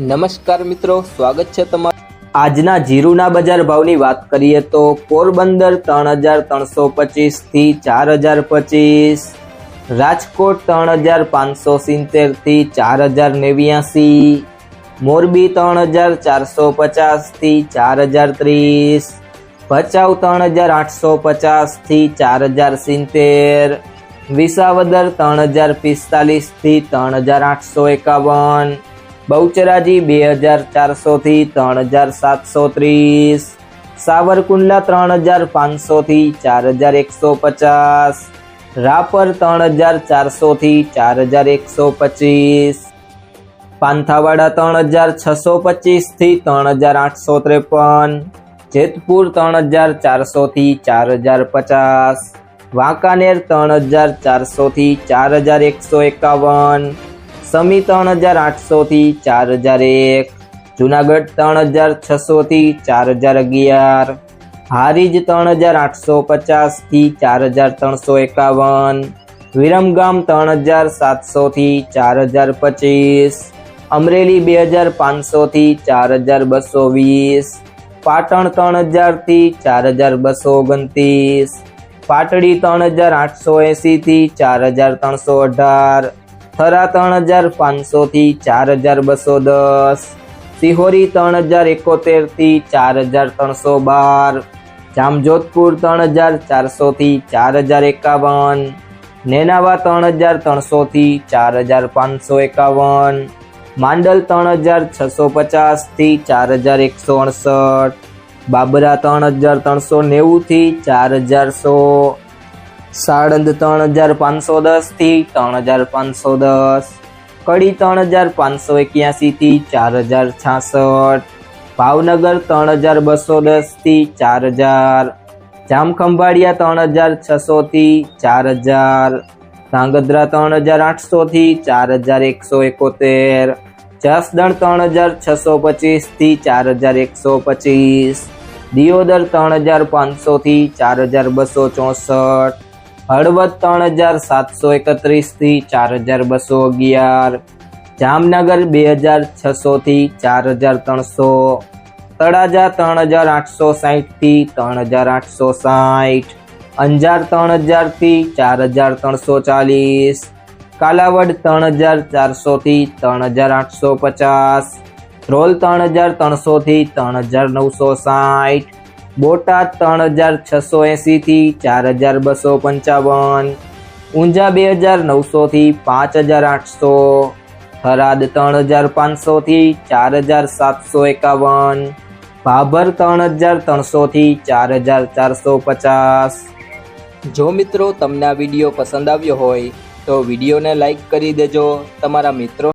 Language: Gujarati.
નમસ્કાર મિત્રો, સ્વાગત છે તમારું. આજના જીરુના બજાર ભાવની વાત કરીએ તો પોરબંદર ત્રણ હજાર ત્રણસો પચીસથી ચાર હજાર પચીસ, રાજકોટ ત્રણ હજાર પાંચસો સિત્તેરથી ચાર હજાર નેવ્યાસી, મોરબી ત્રણ હજાર ચારસો પચાસથી ચાર હજાર ત્રીસ, ભચાઉ ત્રણ હજાર આઠસો પચાસથી ચાર હજાર સિત્તેર, વિસાવદર ત્રણ હજાર પિસ્તાલીસથી ત્રણ હજાર આઠસો એકાવન બહુચરાજી બે હજાર ચારસો થી ત્રણ હજાર સાતસો ત્રીસ. સાવરકુંડલા ત્રણ હજાર પાંચસો થી ચાર હજાર એકસો પચાસ. રાપર ત્રણ હજાર ચારસો થી ચાર હજાર એકસો પચીસ. પાંથાવાડા ત્રણ હજાર છસો પચીસથી ત્રણ હજાર આઠસો ત્રેપન. જેતપુર ત્રણ હજાર ચારસો થી ચાર હજાર પચાસ. વાંકાનેર ત્રણ હજાર ચારસો થી ચાર હજાર એકસો એકાવન. સમી ત્રણ હજાર આઠસો થી ચાર હજાર એક, જુનાગઢ ત્રણ હજાર છસો થી ચાર હજાર અગિયાર, હારીજ ત્રણ હજાર આઠસો પચાસથી ચાર હજાર ત્રણસો એકાવન, વિરમગામ ત્રણ હજાર સાતસો થી ચાર હજાર પચીસ, અમરેલી બે હજાર પાંચસો થી ચાર હજાર બસો વીસ, પાટણ ત્રણ હજારથી ચાર હજાર બસો ઓગણત્રીસ, પાટડી ત્રણ હજાર આઠસો એંસીથી ચાર હજાર ત્રણસો અઢાર થરા ત્રણ હજાર પાંચસો થી ચાર હજાર બસો દસ. સિહોરી ત્રણ હજાર એકોતેરથી ચાર હજાર ત્રણસો બાર. જામજોધપુર ત્રણ હજાર ચારસો થી ચાર હજાર એકાવન. નેનાવા ત્રણ હજાર ત્રણસો થી ચાર હજાર પાંચસો એકાવન. માંડલ ત્રણ હજાર છસો પચાસથી ચાર હજાર એકસો અડસઠ. બાબરા ત્રણ હજાર ત્રણસો નેવું થી ચાર હજાર સો. સાળંદ ત્રણ હજાર પાંચસો દસથી ત્રણ હજાર પાંચસો દસ. કડી ત્રણ હજાર પાંચસો એક્યાસી થી ચાર હજાર છાસઠ. ભાવનગર ત્રણ હજાર બસો દસથી ચાર હજાર. જામખંભાળિયા ત્રણ હજાર છસો થી ચાર હજાર. ધાંગધ્રા ત્રણ હજાર આઠસો થી ચાર હજાર એકસો એકોતેર. જસદણ ત્રણ હજાર છસો પચીસથી ચાર હજાર એકસો પચીસ. દિયોદર ત્રણ હજાર પાંચસો થી ચાર હજાર બસો ચોસઠ. હળવદ ત્રણ હજાર સાતસો એકત્રીસથી ચાર હજાર બસો અગિયાર. જામનગર બે હજાર છસો થી ચાર હજાર ત્રણસો. તળાજા ત્રણ હજાર આઠસો સાહીઠથી ત્રણ હજાર આઠસો સાહીઠ. અંજાર ત્રણ હજારથી ચાર હજાર ત્રણસો ચાલીસ. કાલાવડ ત્રણ હજાર ચારસો થી ત્રણ હજાર આઠસો પચાસ. ધ્રોલ ત્રણ હજાર ત્રણસો થી ત્રણ હજાર નવસો સાઠ બોટાદ ત્રણ હજાર છસો એંસીથી ચાર હજાર બસો પંચાવન. ઊંઝા બે હજાર નવસો થી પાંચ હજાર આઠસો. થરાદ ત્રણ હજાર પાંચસો થી ચાર હજાર સાતસો એકાવન. ભાભર ત્રણ હજાર ત્રણસો થી ચાર હજાર ચારસો પચાસ. જો મિત્રો તમને આ વીડિયો પસંદ આવ્યો હોય તો વિડીયોને લાઈક કરી દેજો. તમારા મિત્રો